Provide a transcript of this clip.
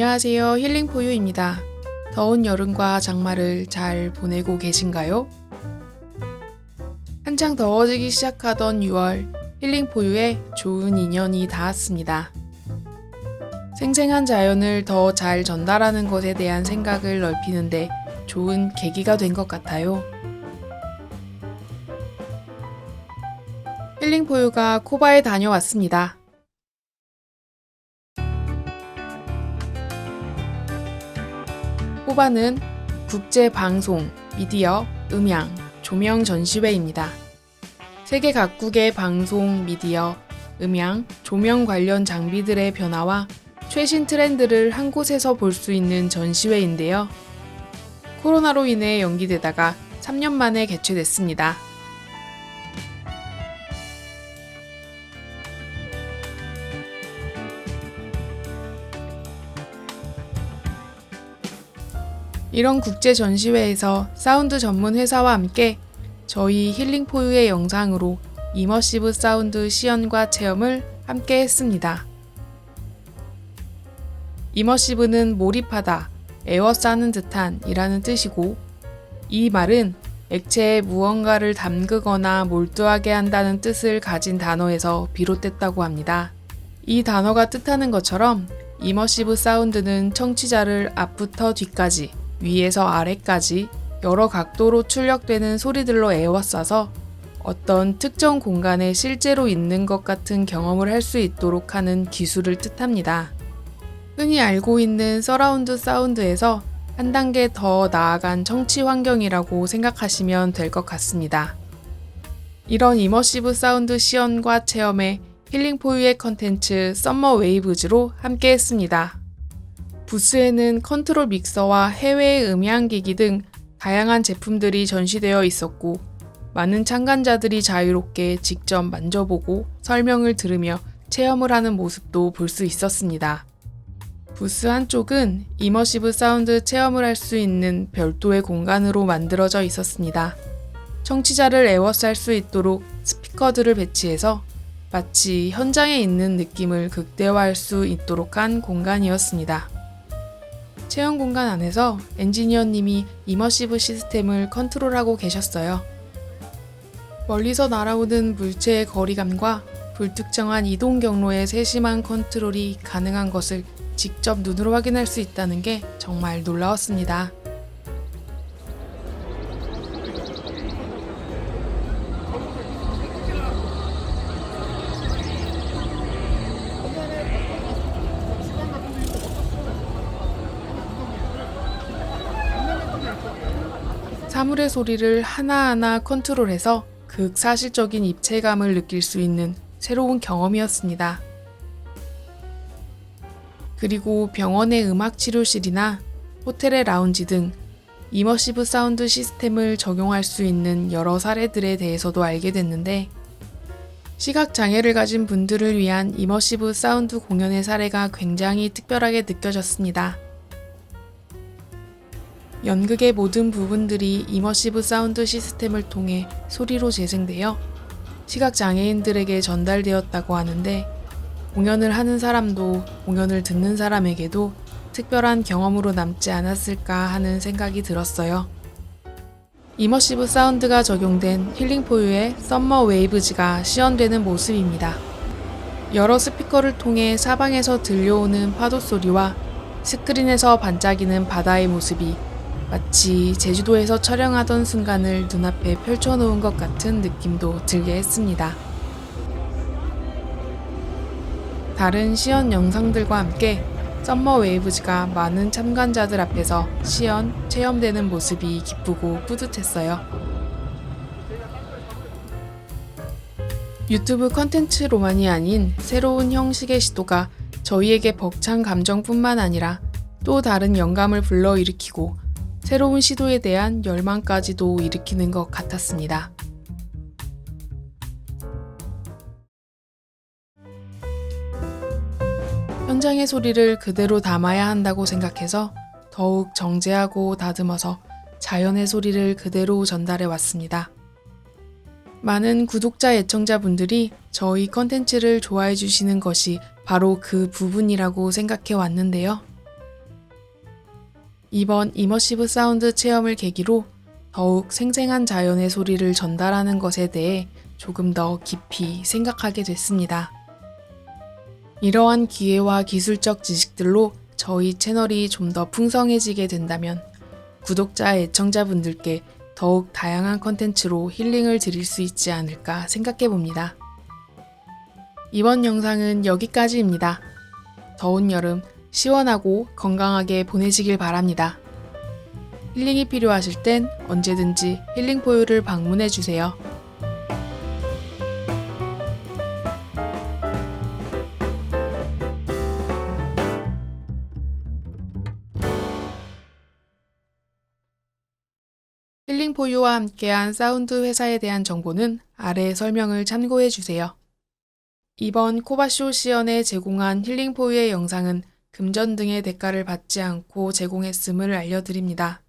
안녕하세요. 힐링포유입니다. 더운 여름과 장마를 잘 보내고 계신가요? 한창 더워지기 시작하던 6월, 힐링포유에 좋은 인연이 닿았습니다. 생생한 자연을 더 잘 전달하는 것에 대한 생각을 넓히는데 좋은 계기가 된 것 같아요. 힐링포유가 코바에 다녀왔습니다. 코바는 국제 방송, 미디어, 음향, 조명 전시회입니다. 세계 각국의 방송, 미디어, 음향, 조명 관련 장비들의 변화와 최신 트렌드를 한 곳에서 볼 수 있는 전시회인데요. 코로나로 인해 연기되다가 3년 만에 개최됐습니다. 이런 국제 전시회에서 사운드 전문 회사와 함께 저희 힐링포유의 영상으로 이머시브 사운드 시연과 체험을 함께 했습니다. 이머시브는 몰입하다, 에워싸는 듯한 이라는 뜻이고, 이 말은 액체에 무언가를 담그거나 몰두하게 한다는 뜻을 가진 단어에서 비롯됐다고 합니다. 이 단어가 뜻하는 것처럼 이머시브 사운드는 청취자를 앞부터 뒤까지, 위에서 아래까지 여러 각도로 출력되는 소리들로 에워싸서 어떤 특정 공간에 실제로 있는 것 같은 경험을 할 수 있도록 하는 기술을 뜻합니다. 흔히 알고 있는 서라운드 사운드에서 한 단계 더 나아간 청취 환경이라고 생각하시면 될 것 같습니다. 이런 이머시브 사운드 시연과 체험에 힐링포유의 컨텐츠 썸머 웨이브즈로 함께 했습니다. 부스에는 컨트롤 믹서와 해외 음향기기 등 다양한 제품들이 전시되어 있었고, 많은 참관자들이 자유롭게 직접 만져보고 설명을 들으며 체험을 하는 모습도 볼 수 있었습니다. 부스 한쪽은 이머시브 사운드 체험을 할 수 있는 별도의 공간으로 만들어져 있었습니다. 청취자를 에워쌀 수 있도록 스피커들을 배치해서 마치 현장에 있는 느낌을 극대화할 수 있도록 한 공간이었습니다. 체험 공간 안에서 엔지니어님이 이머시브 시스템을 컨트롤하고 계셨어요. 멀리서 날아오는 물체의 거리감과 불특정한 이동 경로의 세심한 컨트롤이 가능한 것을 직접 눈으로 확인할 수 있다는 게 정말 놀라웠습니다. 사물의 소리를 하나하나 컨트롤해서 극사실적인 입체감을 느낄 수 있는 새로운 경험이었습니다. 그리고 병원의 음악 치료실이나 호텔의 라운지 등 이머시브 사운드 시스템을 적용할 수 있는 여러 사례들에 대해서도 알게 됐는데 시각 장애를 가진 분들을 위한 이머시브 사운드 공연의 사례가 굉장히 특별하게 느껴졌습니다. 연극의 모든 부분들이 이머시브 사운드 시스템을 통해 소리로 재생되어 시각 장애인들에게 전달되었다고 하는데 공연을 하는 사람도 공연을 듣는 사람에게도 특별한 경험으로 남지 않았을까 하는 생각이 들었어요. 이머시브 사운드가 적용된 힐링포유의 썸머 웨이브즈가 시연되는 모습입니다. 여러 스피커를 통해 사방에서 들려오는 파도 소리와 스크린에서 반짝이는 바다의 모습이 마치 제주도에서 촬영하던 순간을 눈앞에 펼쳐놓은 것 같은 느낌도 들게 했습니다. 다른 시연 영상들과 함께 썸머 웨이브즈가 많은 참관자들 앞에서 시연, 체험되는 모습이 기쁘고 뿌듯했어요. 유튜브 컨텐츠로만이 아닌 새로운 형식의 시도가 저희에게 벅찬 감정뿐만 아니라 또 다른 영감을 불러일으키고 새로운 시도에 대한 열망까지도 일으키는 것 같았습니다. 현장의 소리를 그대로 담아야 한다고 생각해서 더욱 정제하고 다듬어서 자연의 소리를 그대로 전달해 왔습니다. 많은 구독자 애청자분들이 저희 컨텐츠를 좋아해 주시는 것이 바로 그 부분이라고 생각해 왔는데요. 이번 이머시브 사운드 체험을 계기로 더욱 생생한 자연의 소리를 전달하는 것에 대해 조금 더 깊이 생각하게 됐습니다. 이러한 기회와 기술적 지식들로 저희 채널이 좀 더 풍성해지게 된다면 구독자, 애청자분들께 더욱 다양한 컨텐츠로 힐링을 드릴 수 있지 않을까 생각해 봅니다. 이번 영상은 여기까지입니다. 더운 여름 시원하고 건강하게 보내시길 바랍니다. 힐링이 필요하실 땐 언제든지 힐링포유를 방문해 주세요. 힐링포유와 함께한 사운드 회사에 대한 정보는 아래 설명을 참고해 주세요. 이번 코바쇼 시연에 제공한 힐링포유의 영상은 금전 등의 대가를 받지 않고 제공했음을 알려드립니다.